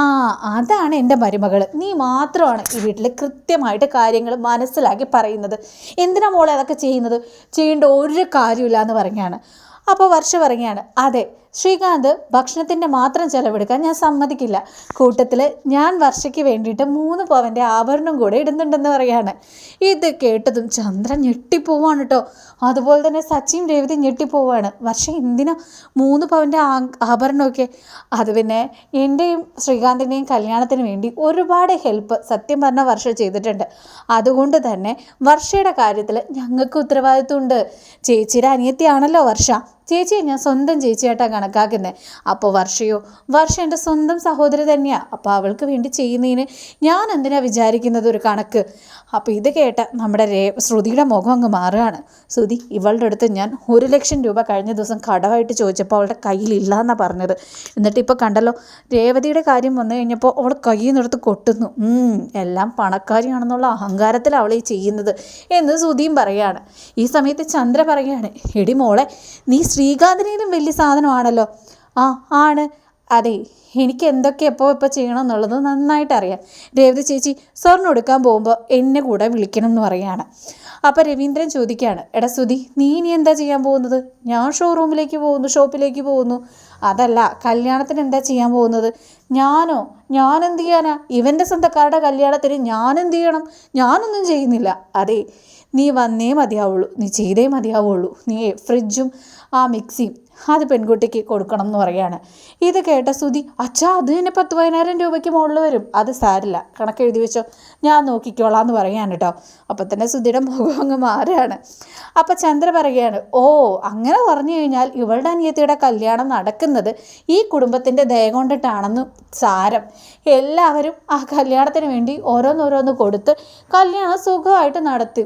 അതാണ് എന്റെ മരുമകൾ നീ മാത്രമാണ് ഈ വീട്ടിൽ കൃത്യമായിട്ട് കാര്യങ്ങൾ മനസ്സിലാക്കി പറയുന്നത്. എന്തിനാ മോളെ അതൊക്കെ ചെയ്യുന്നത്? ചെയ്യേണ്ട ഒരു കാര്യമില്ല എന്ന് പറഞ്ഞാണ്. അപ്പോൾ വർഷ പറയുകയാണ് അതെ ശ്രീകാന്ത് ഭക്ഷണത്തിന്റെ മാത്രം ചിലവെടുക്കാൻ ഞാൻ സമ്മതിക്കില്ല. കൂട്ടത്തിൽ ഞാൻ വർഷയ്ക്ക് വേണ്ടിയിട്ട് മൂന്ന് പവന്റെ ആഭരണം കൂടെ ഇടുന്നുണ്ടെന്ന് പറയാണ്. ഇത് കേട്ടതും ചന്ദ്രൻ ഞെട്ടിപ്പോവാണ് കേട്ടോ അതുപോലെ തന്നെ സച്ചിൻ രേവതി ഞെട്ടിപ്പോവാണ്. വർഷ എന്തിനാ മൂന്ന് പവന്റെ ആഭരണമൊക്കെ? അത് പിന്നെ എന്റെയും ശ്രീകാന്തിന്റെയും കല്യാണത്തിന് വേണ്ടി ഒരുപാട് ഹെൽപ്പ് സത്യം പറഞ്ഞ വർഷ ചെയ്തിട്ടുണ്ട്. അതുകൊണ്ട് തന്നെ വർഷയുടെ കാര്യത്തിൽ ഞങ്ങൾക്ക് ഉത്തരവാദിത്വമുണ്ട് ചേച്ചിയുടെ അനിയത്തിയാണല്ലോ വർഷ. ചേച്ചിയെ ഞാൻ സ്വന്തം ചേച്ചിയായിട്ടാണ് കണക്കാക്കുന്നത് അപ്പോൾ വർഷയോ വർഷ എന്റെ സ്വന്തം സഹോദരി തന്നെയാണ് അപ്പോൾ അവൾക്ക് വേണ്ടി ചെയ്യുന്നതിന് ഞാൻ എന്തിനാണ് വിചാരിക്കുന്നത് ഒരു കണക്ക്? അപ്പോൾ ഇത് കേട്ട നമ്മുടെ രേ ശ്രുതിയുടെ മുഖം അങ്ങ് മാറുകയാണ്. ശ്രുതി ഇവളുടെ അടുത്ത് ഞാൻ ഒരു ലക്ഷം രൂപ കഴിഞ്ഞ ദിവസം കടമായിട്ട് ചോദിച്ചപ്പോൾ അവളുടെ കയ്യിലില്ല എന്നാണ് പറഞ്ഞത്. എന്നിട്ട് ഇപ്പോൾ കണ്ടല്ലോ രേവതിയുടെ കാര്യം വന്നു കഴിഞ്ഞപ്പോൾ അവൾ കയ്യിൽ നിന്നെടുത്ത് കൊട്ടുന്നു എല്ലാം പണക്കാരിയാണെന്നുള്ള അഹങ്കാരത്തിൽ അവൾ ഈ ചെയ്യുന്നത് എന്ന് ശ്രുതിയും പറയുകയാണ്. ഈ സമയത്ത് ചന്ദ്ര പറയാണ് എടി മോളെ നീ ശ്രീകാന്തിനേലും വലിയ സാധനമാണല്ലോ. ആ ആണ്. അതെ എനിക്ക് എന്തൊക്കെ എപ്പോൾ എപ്പോൾ ചെയ്യണം എന്നുള്ളത് നന്നായിട്ട് അറിയാം രേവതി ചേച്ചി സ്വർണം എടുക്കാൻ പോകുമ്പോൾ എന്നെ കൂടെ വിളിക്കണം എന്ന് പറയാണ് അപ്പോൾ രവീന്ദ്രൻ ചോദിക്കുകയാണ് എടാ സുധി നീ ഇനി എന്താ ചെയ്യാൻ പോകുന്നത്? ഞാൻ ഷോറൂമിലേക്ക് പോകുന്നു ഷോപ്പിലേക്ക് പോകുന്നു. അതല്ല കല്യാണത്തിന് എന്താ ചെയ്യാൻ പോകുന്നത്? ഞാനോ? ഞാൻ എന്ത് ചെയ്യാനാ? ഇവന്റെ സ്വന്തക്കാരുടെ കല്യാണത്തിന് ഞാൻ എന്ത് ചെയ്യണം? ഞാനൊന്നും ചെയ്യുന്നില്ല. അതെ നീ വന്നേ മതിയാവുള്ളൂ. നീ ചെയ്തേ മതിയാവുള്ളൂ. നീ ഫ്രിഡ്ജും ആ മിക്സിയും അത് പെൺകുട്ടിക്ക് കൊടുക്കണം എന്ന് പറയാണ് ഇത് കേട്ട സ്തുതി അച്ഛാ അത് തന്നെ പത്ത് പതിനായിരം രൂപയ്ക്ക് മുകളിൽ വരും. അത് സാരില്ല കണക്ക് എഴുതി വെച്ചോ. ഞാൻ നോക്കിക്കോളാം എന്ന് പറയാണ് കേട്ടോ. അപ്പം തന്നെ സ്തുതിയുടെ മുഖം അങ്ങ് മാറുകയാണ്. അപ്പം ചന്ദ്ര പറയുകയാണ് ഓ അങ്ങനെ പറഞ്ഞു കഴിഞ്ഞാൽ ഇവളുടെ അനിയത്തിയുടെ കല്യാണം നടക്കുന്നത് ഈ കുടുംബത്തിന്റെ ദയ കൊണ്ടിട്ടാണെന്ന് സാരം. എല്ലാവരും ആ കല്യാണത്തിന് വേണ്ടി ഓരോന്നോരോന്ന് കൊടുത്ത് കല്യാണം സുഖമായിട്ട് നടത്തി.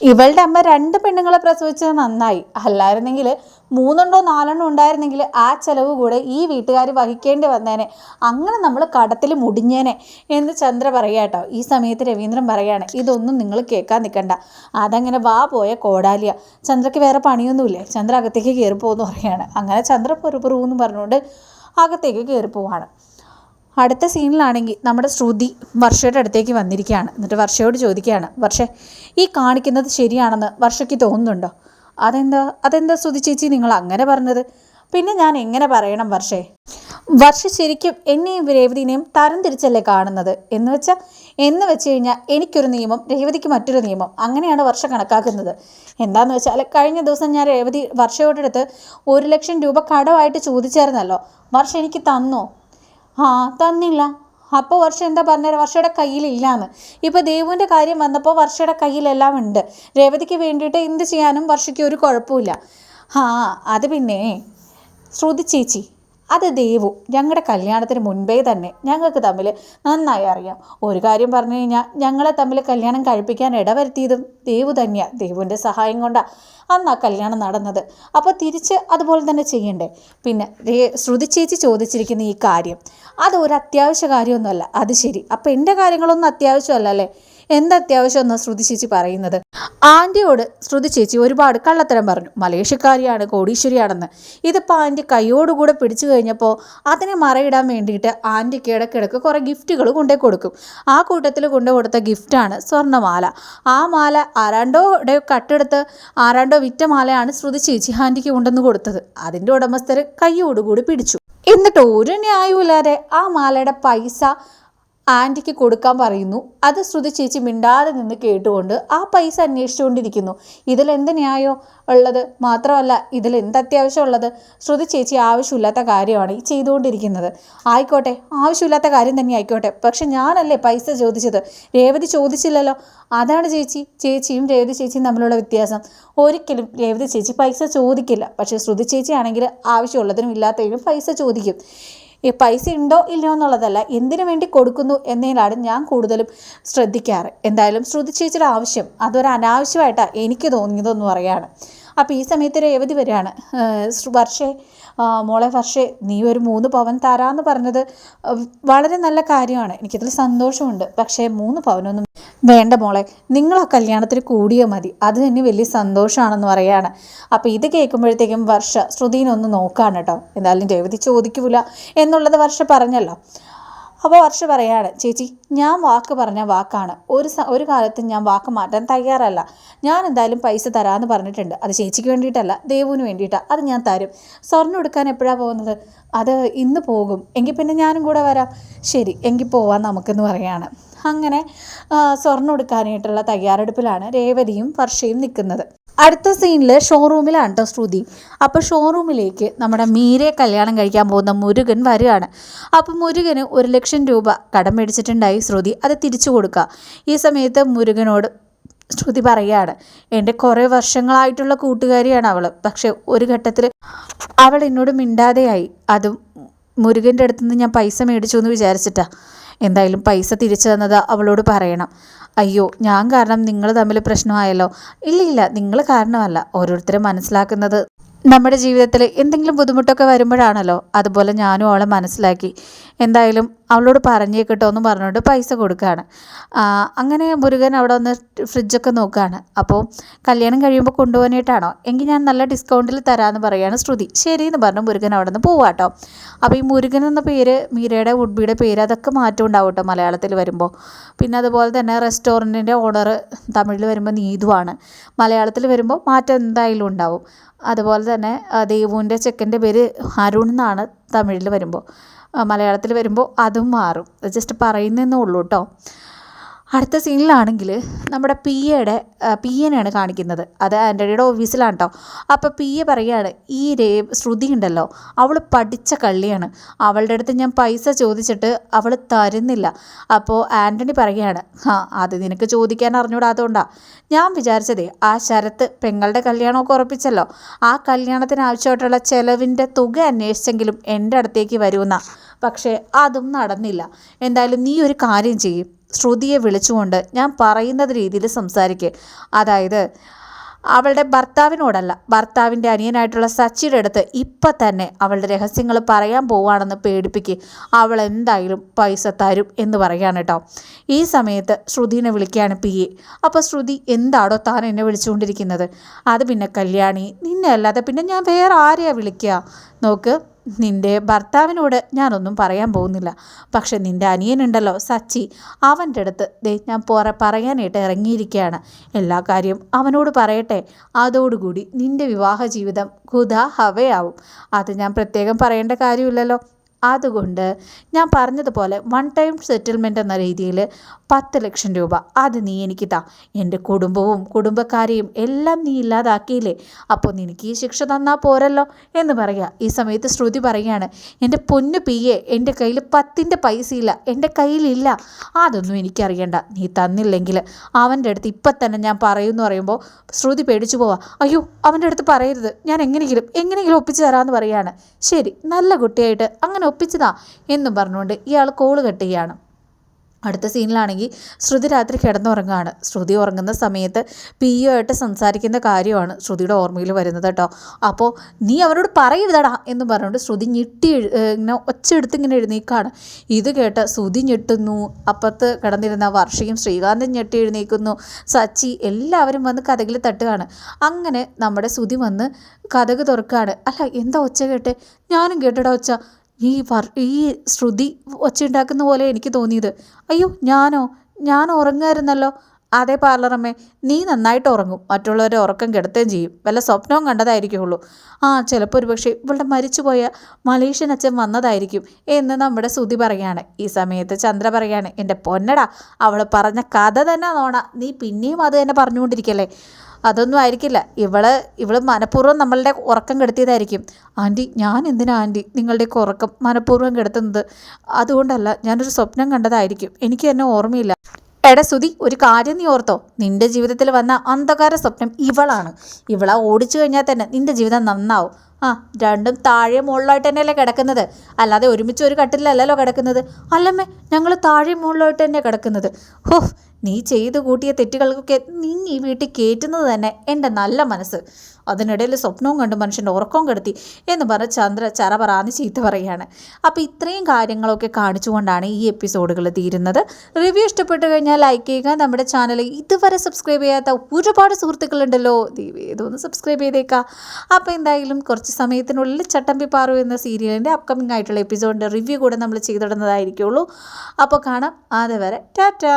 ഇവളുടെ അമ്മ രണ്ട് പെണ്ണുങ്ങളെ പ്രസവിച്ചത് നന്നായി. അല്ലായിരുന്നെങ്കിൽ മൂന്നെണ്ണോ നാലെണ്ണോ ഉണ്ടായിരുന്നെങ്കിൽ ആ ചെലവ് കൂടെ ഈ വീട്ടുകാർ വഹിക്കേണ്ടി വന്നേനെ. അങ്ങനെ നമ്മൾ കടത്തിൽ മുടിഞ്ഞേനെ എന്ന് ചന്ദ്ര പറയാട്ടോ ഈ സമയത്ത് രവീന്ദ്രൻ പറയാണ് ഇതൊന്നും നിങ്ങൾ കേൾക്കാൻ നിൽക്കണ്ട. അതങ്ങനെ വാ പോയ കോടാലിയ. ചന്ദ്രയ്ക്ക് വേറെ പണിയൊന്നുമില്ലേ? ചന്ദ്ര അകത്തേക്ക് കയറി പോകുമെന്ന് പറയാണ് അങ്ങനെ ചന്ദ്ര പൊറുപുറു എന്ന് പറഞ്ഞുകൊണ്ട് അകത്തേക്ക് കയറി പോവാണ് അടുത്ത സീനിലാണെങ്കിൽ നമ്മുടെ ശ്രുതി വർഷയുടെ അടുത്തേക്ക് വന്നിരിക്കുകയാണ്. എന്നിട്ട് വർഷയോട് ചോദിക്കുകയാണ് വർഷ ഈ കാണിക്കുന്നത് ശരിയാണെന്ന് വർഷയ്ക്ക് തോന്നുന്നുണ്ടോ? അതെന്താ അതെന്താ ശ്രുതി ചേച്ചി നിങ്ങൾ അങ്ങനെ പറഞ്ഞത്? പിന്നെ ഞാൻ എങ്ങനെ പറയണം വർഷേ? വർഷ ശരിക്കും എന്നെയും രേവതിനെയും തരം തിരിച്ചല്ലേ കാണുന്നത്? എന്ന് വെച്ചാൽ എന്ന് വെച്ച് കഴിഞ്ഞാൽ എനിക്കൊരു നിയമം രേവതിക്ക് മറ്റൊരു നിയമം. അങ്ങനെയാണ് വർഷ കണക്കാക്കുന്നത്. എന്താന്ന് വെച്ചാൽ കഴിഞ്ഞ ദിവസം ഞാൻ രേവതി വർഷയോടെ അടുത്ത് ഒരു ലക്ഷം രൂപ കടമായിട്ട് ചോദിച്ചായിരുന്നല്ലോ. വർഷ എനിക്ക് തന്നോ? ആ തന്നില്ല. അപ്പോൾ വർഷം എന്താ പറഞ്ഞത് വർഷയുടെ കയ്യിലില്ലാന്ന്. ഇപ്പോൾ ദേവുവിന്റെ കാര്യം വന്നപ്പോൾ വർഷയുടെ കയ്യിലെല്ലാം ഉണ്ട്. രേവതിക്ക് വേണ്ടിയിട്ട് എന്ത് ചെയ്യാനും വർഷയ്ക്ക് ഒരു കുഴപ്പമില്ല ആ അത് പിന്നെ. ശ്രുതി ചേച്ചി അത് ദേവു ഞങ്ങളുടെ കല്യാണത്തിന് മുൻപേ തന്നെ ഞങ്ങൾക്ക് തമ്മിൽ നന്നായി അറിയാം. ഒരു കാര്യം പറഞ്ഞു കഴിഞ്ഞാൽ ഞങ്ങളെ തമ്മിൽ കല്യാണം കഴിപ്പിക്കാൻ ഇടവരുത്തിയതും ദേവു തന്നെയാണ് ദേവുവിന്റെ സഹായം കൊണ്ടാണ് അന്ന് ആ കല്യാണം നടന്നത്. അപ്പോൾ തിരിച്ച് അതുപോലെ തന്നെ ചെയ്യണ്ടേ? പിന്നെ ശ്രുതി ചേച്ചി ചോദിച്ചിരിക്കുന്ന ഈ കാര്യം. അത് ഒരു അത്യാവശ്യ കാര്യമൊന്നുമല്ല. അത് ശരി. അപ്പോൾ എന്റെ കാര്യങ്ങളൊന്നും അത്യാവശ്യമല്ല അല്ലേ? എന്ത് അത്യാവശ്യം എന്നാ ശ്രുതി ചേച്ചി പറയുന്നത്? ആന്റിയോട് ശ്രുതി ചേച്ചി ഒരുപാട് കള്ളത്തരം പറഞ്ഞു. മലേഷ്യക്കാരിയാണ് കോടീശ്വരിയാണെന്ന്. ഇതിപ്പോൾ ആന്റി കൈയോടുകൂടെ പിടിച്ചു കഴിഞ്ഞപ്പോൾ അതിനെ മറയിടാൻ വേണ്ടിയിട്ട് ആന്റിക്ക് ഇടയ്ക്കിടയ്ക്ക് കുറേ ഗിഫ്റ്റുകൾ കൊണ്ടേ കൊടുക്കും. ആ കൂട്ടത്തിൽ കൊണ്ടു കൊടുത്ത ഗിഫ്റ്റാണ് സ്വർണമാല ആ മാല ആരാണ്ടോടെ കട്ടെടുത്ത് ആരാണ്ടോ വിറ്റ മാലയാണ് ശ്രുതി ചേച്ചി ആന്റിക്ക് കൊണ്ടുവന്ന് കൊടുത്തത്. അതിന്റെ ഉടമസ്ഥർ കൈയോടുകൂടി പിടിച്ചു. എന്നിട്ട് ഒരു ന്യായവും ഇല്ലാതെ ആ മാലയുടെ പൈസ ആന്റിക്ക് കൊടുക്കാൻ പറയുന്നു. അത് ശ്രുതി ചേച്ചി മിണ്ടാതെ നിന്ന് കേട്ടുകൊണ്ട് ആ പൈസ അന്വേഷിച്ചുകൊണ്ടിരിക്കുന്നു. ഇതിൽ എന്ത് ന്യായോ ഉള്ളത്? മാത്രമല്ല ഇതിൽ എന്ത് അത്യാവശ്യം ഉള്ളത്? ശ്രുതി ചേച്ചി ആവശ്യമില്ലാത്ത കാര്യമാണ് ഈ ചെയ്തുകൊണ്ടിരിക്കുന്നത്. ആയിക്കോട്ടെ ആവശ്യമില്ലാത്ത കാര്യം തന്നെ ആയിക്കോട്ടെ. പക്ഷെ ഞാനല്ലേ പൈസ ചോദിച്ചത്? രേവതി ചോദിച്ചില്ലല്ലോ. അതാണ് ചേച്ചി ചേച്ചിയും രേവതി ചേച്ചിയും തമ്മിലുള്ള വ്യത്യാസം. ഒരിക്കലും രേവതി ചേച്ചി പൈസ ചോദിക്കില്ല. പക്ഷേ ശ്രുതി ചേച്ചി ആണെങ്കിൽ ആവശ്യമുള്ളതിനും ഇല്ലാത്തതിനും പൈസ ചോദിക്കും. ഈ പൈസ ഉണ്ടോ ഇല്ലയോ എന്നുള്ളതല്ല എന്തിനു വേണ്ടി കൊടുക്കുന്നു എന്നതിലാണ് ഞാൻ കൂടുതലും ശ്രദ്ധിക്കാറ്. എന്തായാലും ശ്രുതി ആവശ്യം അതൊരു അനാവശ്യമായിട്ടാണ് എനിക്ക് തോന്നിയതെന്ന് പറയാണ്. അപ്പോൾ ഈ സമയത്ത് രേവതി വരികയാണ്. വർഷേ മോളെ പക്ഷേ നീ ഒരു മൂന്ന് പവൻ തരാമെന്ന് പറഞ്ഞത് വളരെ നല്ല കാര്യമാണ്. എനിക്കതിൽ സന്തോഷമുണ്ട്. പക്ഷേ മൂന്ന് പവനൊന്നും വേണ്ട മോളെ. നിങ്ങൾ ആ കല്യാണത്തിന് കൂടിയേ മതി. അത് തന്നെ വലിയ സന്തോഷമാണെന്ന് പറയാണ്. അപ്പോൾ ഇത് കേൾക്കുമ്പോഴത്തേക്കും വർഷ ശ്രുതിനൊന്ന് നോക്കാണ് കേട്ടോ. എന്തായാലും രേവതി ചോദിക്കൂല എന്നുള്ളത് വർഷ പറഞ്ഞല്ലോ. അപ്പോൾ വർഷ പറയാണ് ചേച്ചി ഞാൻ വാക്ക് പറഞ്ഞ വാക്കാണ്. ഒരു ഒരു കാലത്ത് ഞാൻ വാക്ക് മാറ്റാൻ തയ്യാറല്ല. ഞാൻ എന്തായാലും പൈസ തരാമെന്ന് പറഞ്ഞിട്ടുണ്ട്. അത് ചേച്ചിക്ക് വേണ്ടിയിട്ടല്ല ദേവുവിന് വേണ്ടിയിട്ടാണ് അത് ഞാൻ തരും. സ്വർണം എടുക്കാൻ എപ്പോഴാണ് പോകുന്നത്? അത് ഇന്ന് പോകും. എങ്കിൽ പിന്നെ ഞാനും കൂടെ വരാം. ശരി എങ്കിൽ പോവാം നമുക്കെന്ന് പറയാണ്. അങ്ങനെ സ്വർണം എടുക്കാനായിട്ടുള്ള തയ്യാറെടുപ്പിലാണ് രേവതിയും വർഷയും നിൽക്കുന്നത് അടുത്ത സീനിൽ ഷോറൂമിലാണ് കേട്ടോ ശ്രുതി. അപ്പോൾ ഷോറൂമിലേക്ക് നമ്മുടെ മീരയെ കല്യാണം കഴിക്കാൻ പോകുന്ന മുരുകൻ വരികയാണ്. അപ്പോൾ മുരുകന് ഒരു ലക്ഷം രൂപ കടം മേടിച്ചിട്ടുണ്ടായി ശ്രുതി. അത് തിരിച്ചു കൊടുക്കുക ഈ സമയത്ത് മുരുകനോട് ശ്രുതി പറയുകയാണ് എന്റെ കുറേ വർഷങ്ങളായിട്ടുള്ള കൂട്ടുകാരിയാണ് അവൾ പക്ഷേ ഒരു ഘട്ടത്തിൽ അവൾ എന്നോട് മിണ്ടാതെയായി. അതും മുരുകന്റെ അടുത്തുനിന്ന് ഞാൻ പൈസ മേടിച്ചു എന്ന് വിചാരിച്ചിട്ടാണ് എന്തായാലും പൈസ തിരിച്ചു തന്നത് അവളോട് പറയണം. അയ്യോ ഞാൻ കാരണം നിങ്ങൾ തമ്മിൽ പ്രശ്നമായല്ലോ. ഇല്ല ഇല്ല നിങ്ങൾ കാരണമല്ല. ഓരോരുത്തരും മനസ്സിലാക്കുന്നത്. നമ്മുടെ ജീവിതത്തിൽ എന്തെങ്കിലും ബുദ്ധിമുട്ടൊക്കെ വരുമ്പോഴാണല്ലോ. അതുപോലെ ഞാനും അവളെ മനസ്സിലാക്കി. എന്തായാലും അവളോട് പറഞ്ഞേക്കട്ടോ എന്ന് പറഞ്ഞുകൊണ്ട് പൈസ കൊടുക്കുകയാണ്. അങ്ങനെ മുരുകൻ അവിടെ ഒന്ന് ഫ്രിഡ്ജൊക്കെ നോക്കുകയാണ്. അപ്പോൾ കല്യാണം കഴിയുമ്പോൾ കൊണ്ടുപോകാനായിട്ടാണോ? എങ്കിൽ ഞാൻ നല്ല ഡിസ്കൗണ്ടിൽ തരാമെന്ന് പറയുകയാണ് ശ്രുതി. ശരി എന്ന് പറഞ്ഞു മുരുകൻ അവിടെ നിന്ന് പോവാട്ടോ അപ്പോൾ ഈ മുരുകൻ എന്ന പേര് മീരയുടെ വുഡ്ബിയുടെ പേര് അതൊക്കെ മാറ്റം ഉണ്ടാവും കേട്ടോ മലയാളത്തിൽ വരുമ്പോൾ. പിന്നെ അതുപോലെ തന്നെ റെസ്റ്റോറന്റിന്റെ ഓണർ തമിഴിൽ വരുമ്പോൾ നീതുവാണ്. മലയാളത്തിൽ വരുമ്പോൾ മാറ്റം എന്തായാലും ഉണ്ടാവും. അതുപോലെ തന്നെ ദേവുവിന്റെ ചെക്കന്റെ പേര് അരുൺ എന്നാണ് തമിഴിൽ വരുമ്പോൾ. മലയാളത്തിൽ വരുമ്പോൾ അതും മാറും. ജസ്റ്റ് പറയുന്നതെന്നേ ഉള്ളൂ കേട്ടോ അടുത്ത സീനിലാണെങ്കിൽ നമ്മുടെ പി എയുടെ പി എനെയാണ് കാണിക്കുന്നത്. അത് ആന്റണിയുടെ ഓഫീസിലാണ് കേട്ടോ അപ്പോൾ പി എ പറയുകയാണ് ഈ രേ ശ്രുതി ഉണ്ടല്ലോ അവൾ പഠിച്ച കള്ളിയാണ്. അവളുടെ അടുത്ത് ഞാൻ പൈസ ചോദിച്ചിട്ട് അവൾ തരുന്നില്ല. അപ്പോൾ ആന്റണി പറയുകയാണ് ആ അത് നിനക്ക് ചോദിക്കാൻ അറിഞ്ഞൂടാത്തതുകൊണ്ടാണ് ഞാൻ വിചാരിച്ചതേ ആ ശരത്ത് പെങ്ങളുടെ കല്യാണമൊക്കെ ഉറപ്പിച്ചല്ലോ. ആ കല്യാണത്തിന് ആവശ്യമായിട്ടുള്ള ചെലവിന്റെ തുക അന്വേഷിച്ചെങ്കിലും എന്റെ അടുത്തേക്ക് വരുമെന്നാണ് പക്ഷേ അതും നടന്നില്ല. എന്തായാലും നീ ഒരു കാര്യം ചെയ്യും. ശ്രുതിയെ വിളിച്ചുകൊണ്ട് ഞാൻ പറയുന്നത് രീതിയിൽ സംസാരിക്കുക അതായത് അവളുടെ ഭർത്താവിനോടല്ല. ഭർത്താവിന്റെ അനിയനായിട്ടുള്ള സച്ചിയുടെ അടുത്ത് ഇപ്പം തന്നെ അവളുടെ രഹസ്യങ്ങൾ പറയാൻ പോവുകയാണെന്ന് പേടിപ്പിക്കുക അവൾ എന്തായാലും പൈസ തരും എന്ന് പറയുകയാണ് കേട്ടോ. ഈ സമയത്ത് ശ്രുതിനെ വിളിക്കുകയാണ് പി എ. അപ്പോൾ ശ്രുതി എന്താടോ താൻ എന്നെ വിളിച്ചുകൊണ്ടിരിക്കുന്നത്? അത് പിന്നെ കല്യാണി നിന്നെ അല്ലാതെ പിന്നെ ഞാൻ വേറെ ആരെയാണ് വിളിക്കുക? നോക്ക്. നിന്റെ ഭർത്താവിനോട് ഞാനൊന്നും പറയാൻ പോകുന്നില്ല. പക്ഷെ നിന്റെ അനിയനുണ്ടല്ലോ സച്ചി. അവന്റെ അടുത്ത് ദേ ഞാൻ പുറ പറയാനായിട്ട് ഇറങ്ങിയിരിക്കുകയാണ് എല്ലാ കാര്യവും അവനോട് പറയട്ടെ. അതോടുകൂടി നിന്റെ വിവാഹ ജീവിതം ഹുദ ഹവയാവും. അത് ഞാൻ പ്രത്യേകം പറയേണ്ട കാര്യമില്ലല്ലോ. അതുകൊണ്ട് ഞാൻ പറഞ്ഞതുപോലെ വൺ ടൈം സെറ്റിൽമെന്റ് എന്ന രീതിയിൽ പത്ത് ലക്ഷം രൂപ. അത് നീ എനിക്ക് താ. എന്റെ കുടുംബവും കുടുംബക്കാരെയും എല്ലാം നീ ഇല്ലാതാക്കിയില്ലേ? അപ്പോൾ നിനക്ക് ഈ ശിക്ഷ തന്നാൽ പോരല്ലോ എന്ന് പറയുക. ഈ സമയത്ത് ശ്രുതി പറയുകയാണ് എന്റെ പൊന്നു പിയെ എന്റെ കയ്യിൽ പത്തിന്റെ പൈസ ഇല്ല എന്റെ കയ്യിലില്ല. അതൊന്നും എനിക്കറിയണ്ട. നീ തന്നില്ലെങ്കിൽ അവന്റെ അടുത്ത് ഇപ്പം തന്നെ ഞാൻ പറയുമെന്ന് പറയുമ്പോൾ ശ്രുതി പേടിച്ചു പോവാ. അയ്യോ അവന്റെ അടുത്ത് പറയരുത്. ഞാൻ എങ്ങനെയെങ്കിലും എങ്ങനെയെങ്കിലും ഒപ്പിച്ച് തരാമെന്ന് പറയുകയാണ്. ശരി നല്ല കുട്ടിയായിട്ട് അങ്ങനെ ഒപ്പിച്ചതാ എന്നും പറഞ്ഞുകൊണ്ട് ഇയാൾ കോൾ കട്ട് ചെയ്യാണ് അടുത്ത സീനിലാണെങ്കിൽ ശ്രുതി രാത്രി കിടന്നുറങ്ങുകയാണ്. ശ്രുതി ഉറങ്ങുന്ന സമയത്ത് പി ഒ ആയിട്ട് സംസാരിക്കുന്ന കാര്യമാണ് ശ്രുതിയുടെ ഓർമ്മയിൽ വരുന്നത് കേട്ടോ. അപ്പോൾ നീ അവരോട് പറയരുതടാ എന്ന് പറഞ്ഞുകൊണ്ട് ശ്രുതി ഞെട്ടി ഇങ്ങനെ ഒച്ചെടുത്ത് ഇങ്ങനെ എഴുന്നേക്കാണ് ഇത് കേട്ട് ശ്രുതി ഞെട്ടുന്നു. അപ്പുറത്ത് കിടന്നിരുന്ന വർഷയും ശ്രീകാന്തൻ ഞെട്ടി എഴുന്നേക്കുന്നു സച്ചി എല്ലാവരും വന്ന് കഥകിൽ തട്ടുകയാണ്. അങ്ങനെ നമ്മുടെ ശ്രുതി വന്ന് കഥക് തുറക്കുകയാണ്. അല്ല എന്താ ഒച്ച കേട്ടെ? ഞാനും കേട്ടടാ ഒച്ച. ഈ വർ ഈ ശ്രുതി ഒച്ച ഉണ്ടാക്കുന്ന പോലെ എനിക്ക് തോന്നിയത്. അയ്യോ ഞാനോ ഞാൻ ഉറങ്ങായിരുന്നല്ലോ. അതെ പാർലറമ്മേ നീ നന്നായിട്ട് ഉറങ്ങും. മറ്റുള്ളവരെ ഉറക്കം കെടുത്തുകയും ചെയ്യും. വല്ല സ്വപ്നവും കണ്ടതായിരിക്കുള്ളൂ. ആ ചിലപ്പോൾ ഒരു പക്ഷേ ഇവളുടെ മരിച്ചുപോയ മലേഷ്യൻ അച്ഛൻ വന്നതായിരിക്കും എന്ന് നമ്മുടെ ശ്രുതി പറയാണ്. ഈ സമയത്ത് ചന്ദ്ര പറയാണ് എന്റെ പൊന്നടാ അവൾ പറഞ്ഞ കഥ തന്നെ നോണ. നീ പിന്നെയും അത് തന്നെ പറഞ്ഞുകൊണ്ടിരിക്കല്ലേ? അതൊന്നും ആയിരിക്കില്ല. ഇവൾ ഇവൾ മനഃപൂർവം നമ്മളുടെ ഉറക്കം കെടുത്തിയതായിരിക്കും. ആന്റി ഞാൻ എന്തിനാ ആന്റി നിങ്ങളുടെയൊക്കെ ഉറക്കം മനഃപൂർവം കെടുത്തുന്നത്? അതുകൊണ്ടല്ല ഞാനൊരു സ്വപ്നം കണ്ടതായിരിക്കും. എനിക്ക് തന്നെ ഓർമ്മയില്ല. എടാ സുതി ഒരു കാര്യം നീ ഓർത്തോ. നിന്റെ ജീവിതത്തിൽ വന്ന അന്ധകാര സ്വപ്നം ഇവളാണ്. ഇവളെ ഓടിച്ചു കഴിഞ്ഞാൽ തന്നെ നിന്റെ ജീവിതം നന്നാവും. ആ രണ്ടും താഴെ മുകളിലായിട്ട് തന്നെയല്ലേ കിടക്കുന്നത്? അല്ലാതെ ഒരുമിച്ച് ഒരു കട്ടിലല്ലല്ലോ കിടക്കുന്നത്? അല്ലമ്മേ ഞങ്ങൾ താഴെ മുകളിലായിട്ട് തന്നെ കിടക്കുന്നത്. ഹോ നീ ചെയ്തു കൂട്ടിയ തെറ്റുകൾക്കൊക്കെ നീ ഈ വീട്ടിൽ കയറ്റുന്നത് തന്നെ എന്റെ നല്ല മനസ്സ്. അതിനിടയിൽ സ്വപ്നവും കണ്ട് മനുഷ്യന്റെ ഉറക്കവും കെടുത്തി എന്ന് പറഞ്ഞ് ചന്ദ്ര ചറപറാന്ന് ചീത്ത പറയുകയാണ്. അപ്പോൾ ഇത്രയും കാര്യങ്ങളൊക്കെ കാണിച്ചുകൊണ്ടാണ് ഈ എപ്പിസോഡുകൾ തീരുന്നത്. റിവ്യൂ ഇഷ്ടപ്പെട്ടു കഴിഞ്ഞാൽ ലൈക്ക് ചെയ്യുക. നമ്മുടെ ചാനൽ ഇതുവരെ സബ്സ്ക്രൈബ് ചെയ്യാത്ത ഒരുപാട് സുഹൃത്തുക്കളുണ്ടല്ലോ. ഇതൊന്ന് സബ്സ്ക്രൈബ് ചെയ്തേക്കാം. അപ്പോൾ എന്തായാലും കുറച്ച് സമയത്തിനുള്ളിൽ ചട്ടമ്പി പാറു എന്ന സീരിയലിന്റെ അപ്കമിംഗ് ആയിട്ടുള്ള എപ്പിസോഡിന്റെ റിവ്യൂ കൂടെ നമ്മൾ ചെയ്തിടുന്നതായിരിക്കുള്ളൂ. അപ്പോൾ കാണാം. അതുവരെ ടാറ്റാ.